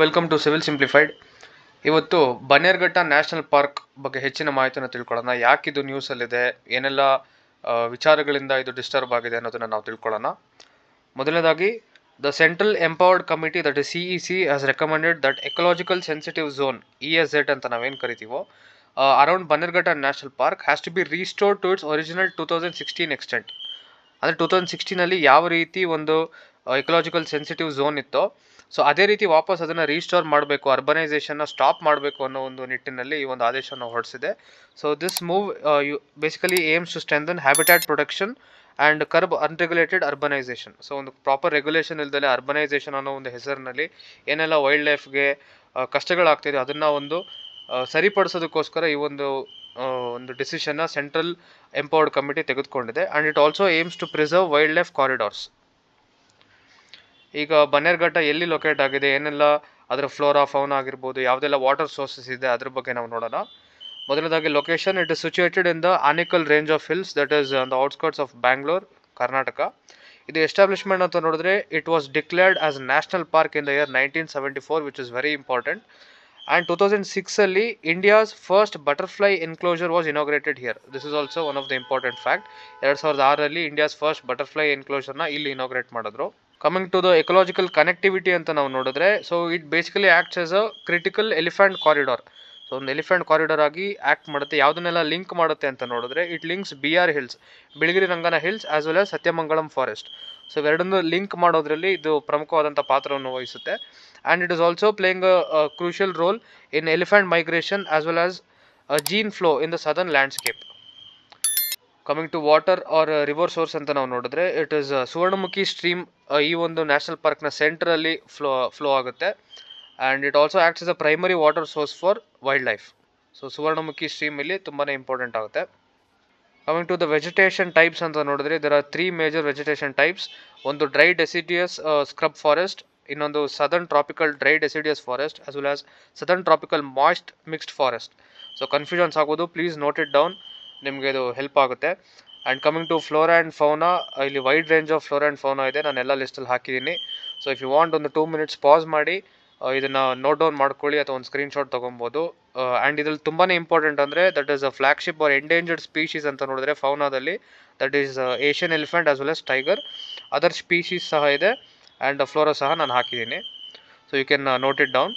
Welcome to civil simplified ಇವತ್ತು Bannerghatta national park ಬಗ್ಗೆ ಹೆಚ್ಚಿನ ಮಾಹಿತಿಯನ್ನು ತಿಳ್ಕೊಳ್ಳೋಣ. ಯಾಕಿದು ನ್ಯೂಸಲ್ಲಿದೆ ಏನೆಲ್ಲ ವಿಚಾರಗಳಿಂದ ಇದು ಡಿಸ್ಟರ್ಬ್ ಆಗಿದೆ ಅನ್ನೋದನ್ನು ನಾವು ತಿಳ್ಕೊಳ್ಳೋಣ. ಮೊದಲನೇದಾಗಿ the central empowered committee that is C E C has recommended that ecological sensitive zone E S Z ಅಂತ ನಾವೇನು ಕರಿತೀವೋ around Bannerghatta national park has to be restore to its original two thousand sixteen extent ಅಂದರೆ two thousand ಸಿಕ್ಸ್ಟೀನಲ್ಲಿ ಯಾವ ರೀತಿ ಒಂದು ecological sensitive zone ಇತ್ತೋ so ಅದೇ ರೀತಿ ವಾಪಸ್ ಅದನ್ನು ರೀಸ್ಟೋರ್ ಮಾಡಬೇಕು ಅರ್ಬನೈಸೇಷನ್ನ ಸ್ಟಾಪ್ ಮಾಡಬೇಕು ಅನ್ನೋ ಒಂದು ನಿಟ್ಟಿನಲ್ಲಿ ಈ ಒಂದು ಆದೇಶವನ್ನು ಹೊರಡಿಸಿದೆ. So this move you basically aims to strengthen habitat production and curb unregulated urbanisation so ಒಂದು ಪ್ರಾಪರ್ ರೆಗ್ಯುಲೇಷನ್ ಇಲ್ದಲೆ ಅರ್ಬನೈಸೇಷನ್ ಅನ್ನೋ ಒಂದು ಹೆಸರಿನಲ್ಲಿ ಏನೆಲ್ಲ ವೈಲ್ಡ್ ಲೈಫ್ಗೆ ಕಷ್ಟಗಳಾಗ್ತಿದೆ ಅದನ್ನು ಒಂದು ಆ, ಸರಿಪಡಿಸೋದಕ್ಕೋಸ್ಕರ ಈ ಒಂದು ಒಂದು ಡಿಸಿಷನ್ನ ಸೆಂಟ್ರಲ್ ಎಂಪವರ್ಡ್ ಕಮಿಟಿ ತೆಗೆದುಕೊಂಡಿದೆ. And it also aims to preserve wildlife corridors ಈಗ ಬನ್ನೇರ್ಘಟ್ಟ ಎಲ್ಲಿ ಲೊಕೇಟ್ ಆಗಿದೆ, ಏನೆಲ್ಲ ಅದರ ಫ್ಲೋರಾ ಫೌನ್ ಆಗಿರ್ಬೋದು, ಯಾವುದೆಲ್ಲ ವಾಟರ್ ಸೋರ್ಸಸ್ ಇದೆ, ಅದ್ರ ಬಗ್ಗೆ ನಾವು ನೋಡೋಣ. ಮೊದಲನೇದಾಗಿ location it is situated in the Anekal range of hills that is the outskirts of Bangalore Karnataka ಇದು ಎಸ್ಟಾಬ್ಲಿಷ್ಮೆಂಟ್ ಅಂತ ನೋಡಿದ್ರೆ it was declared as national park in the year nineteen seventy four which is very important and two thousand ಸಿಕ್ಸಲ್ಲಿ India's first butterfly enclosure was inaugurated here this is also one of the important fact ಎರಡು ಸಾವಿರದ ಆರಲ್ಲಿ India's first butterfly ಎನ್ಕ್ಲೋಜರ್ನ ಇಲ್ಲಿ inaugurate ಮಾಡಿದ್ರು. Coming to the ecological connectivity ಅಂತ ನಾವು ನೋಡಿದ್ರೆ so it basically acts as a critical elephant corridor so ಒಂದು elephant corridor ಆಗಿ ಆ್ಯಕ್ಟ್ ಮಾಡುತ್ತೆ. ಯಾವುದನ್ನೆಲ್ಲ ಲಿಂಕ್ ಮಾಡುತ್ತೆ ಅಂತ ನೋಡಿದ್ರೆ it links B R hills Biligiri Rangana hills as well as Sathyamangalam forest so ಇವೆರಡನ್ನು ಲಿಂಕ್ ಮಾಡೋದ್ರಲ್ಲಿ ಇದು ಪ್ರಮುಖವಾದಂಥ ಪಾತ್ರವನ್ನು ವಹಿಸುತ್ತೆ. And it is also playing a crucial role in elephant migration as well as gene flow in the southern landscape coming to water or river source ಅಂತ ನಾವು ನೋಡಿದ್ರೆ it is Suvarnamukhi stream ಈ ಒಂದು ನ್ಯಾಷನಲ್ ಪಾರ್ಕ್ನ ಸೆಂಟ್ರಲ್ಲಿ ಫ್ಲೋ ಫ್ಲೋ ಆಗುತ್ತೆ. And it also acts is a primary water source for wildlife so Suvarnamukhi stream ಇಲ್ಲಿ ತುಂಬಾ ಇಂಪಾರ್ಟೆಂಟ್ ಆಗುತ್ತೆ. Coming to the vegetation types ಅಂತ ನೋಡಿದ್ರೆ there are three major vegetation types ಒಂದು ಡ್ರೈ ಡೆಸಿಡಿಯಸ್ ಸ್ಕ್ರಬ್ ಫಾರೆಸ್ಟ್ ಇನ್ನೊಂದು southern tropical dry deciduous forest as well as southern tropical moist mixed forest so confusions ಆಗೋದು please note it down ನಿಮಗೆ ಇದು help ಆಗುತ್ತೆ. And coming to flora and fauna ಇಲ್ಲಿ wide range of flora and fauna ಇದೆ. ನಾನು ಎಲ್ಲ ಲಿಸ್ಟಲ್ಲಿ ಹಾಕಿದ್ದೀನಿ ಸೊ ಇಫ್ ಯು ವಾಂಟ್ ಒಂದು ಟೂ ಮಿನಿಟ್ಸ್ ಪಾಸ್ ಮಾಡಿ ಇದನ್ನು ನೋಟ್ ಡೌನ್ ಮಾಡ್ಕೊಳ್ಳಿ ಅಥವಾ ಒಂದು ಸ್ಕ್ರೀನ್ಶಾಟ್ ತೊಗೊಬೋದು ಆ್ಯಂಡ್ ಇದ್ರಲ್ಲಿ ತುಂಬಾ ಇಂಪಾರ್ಟೆಂಟ್ ಅಂದರೆ that is a flagship or endangered species ಅಂತ ನೋಡಿದ್ರೆ ಫೌನಾದಲ್ಲಿ that is Asian elephant as well as tiger other species ಸಹ ಇದೆ. ಆ್ಯಂಡ್ ಫ್ಲೋರಾ ಸಹ ನಾನು ಹಾಕಿದ್ದೀನಿ so you can note it down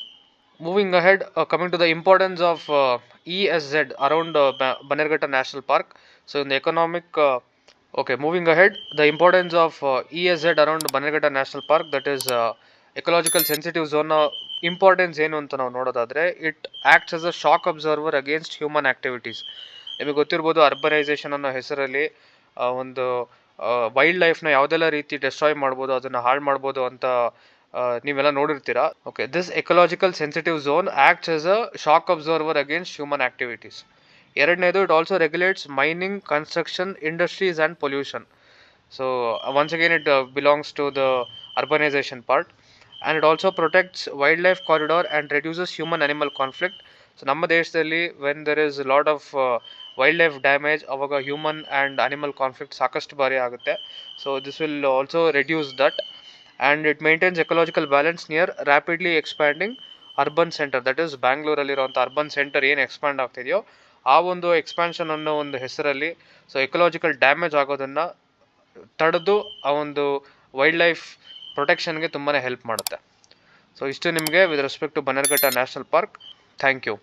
moving ahead coming to the importance of E S Z around Bannerghatta national park so in the economic okay moving ahead the importance of E S Z around Bannerghatta national park that is ecological sensitive zone importance ಏನು ಅಂತ ನಾವು ನೋಡೋದಾದರೆ it acts as a shock absorber against human activities ನಿಮಗೆ ಗೊತ್ತಿರ್ಬೋದು urbanisation ಅನ್ನೋ ಹೆಸರಲ್ಲಿ ಒಂದು wild ಲೈಫ್ನ ಯಾವುದೆಲ್ಲ ರೀತಿ ಡೆಸ್ಟ್ರಾಯ್ ಮಾಡ್ಬೋದು, ಅದನ್ನು ಹಾಳು ಮಾಡ್ಬೋದು ಅಂತ ನೀವೆಲ್ಲ ನೋಡಿರ್ತೀರಾ? Okay this ecological sensitive zone acts as a shock absorber against human activities ಎರಡನೇದು it also regulates mining construction industries and pollution so once again it belongs to the urbanisation part and it also protects wildlife corridor and reduces human animal conflict so ನಮ್ಮ ದೇಶದಲ್ಲಿ when there is lot of wildlife damage ಅವಾಗ human and animal conflict ಸಾಕಷ್ಟು ಬಾರಿ ಆಗುತ್ತೆ. So this will also reduce that and it maintains ecological balance near rapidly expanding urban centre that is ಬ್ಯಾಂಗ್ಳೂರಲ್ಲಿರುವಂಥ urban centre ಏನು expand ಆಗ್ತಿದೆಯೋ, ಆ ಒಂದು expansion ಅನ್ನೋ ಒಂದು ಹೆಸರಲ್ಲಿ ಸೊ ಎಕಲಾಜಿಕಲ್ ಡ್ಯಾಮೇಜ್ ಆಗೋದನ್ನು ತಡೆದು ಆ ಒಂದು ವೈಲ್ಡ್ ಲೈಫ್ ಪ್ರೊಟೆಕ್ಷನ್ಗೆ ತುಂಬಾ ಹೆಲ್ಪ್ ಮಾಡುತ್ತೆ. ಸೊ ಇಷ್ಟು ನಿಮಗೆ with respect to Bannerghatta national park thank you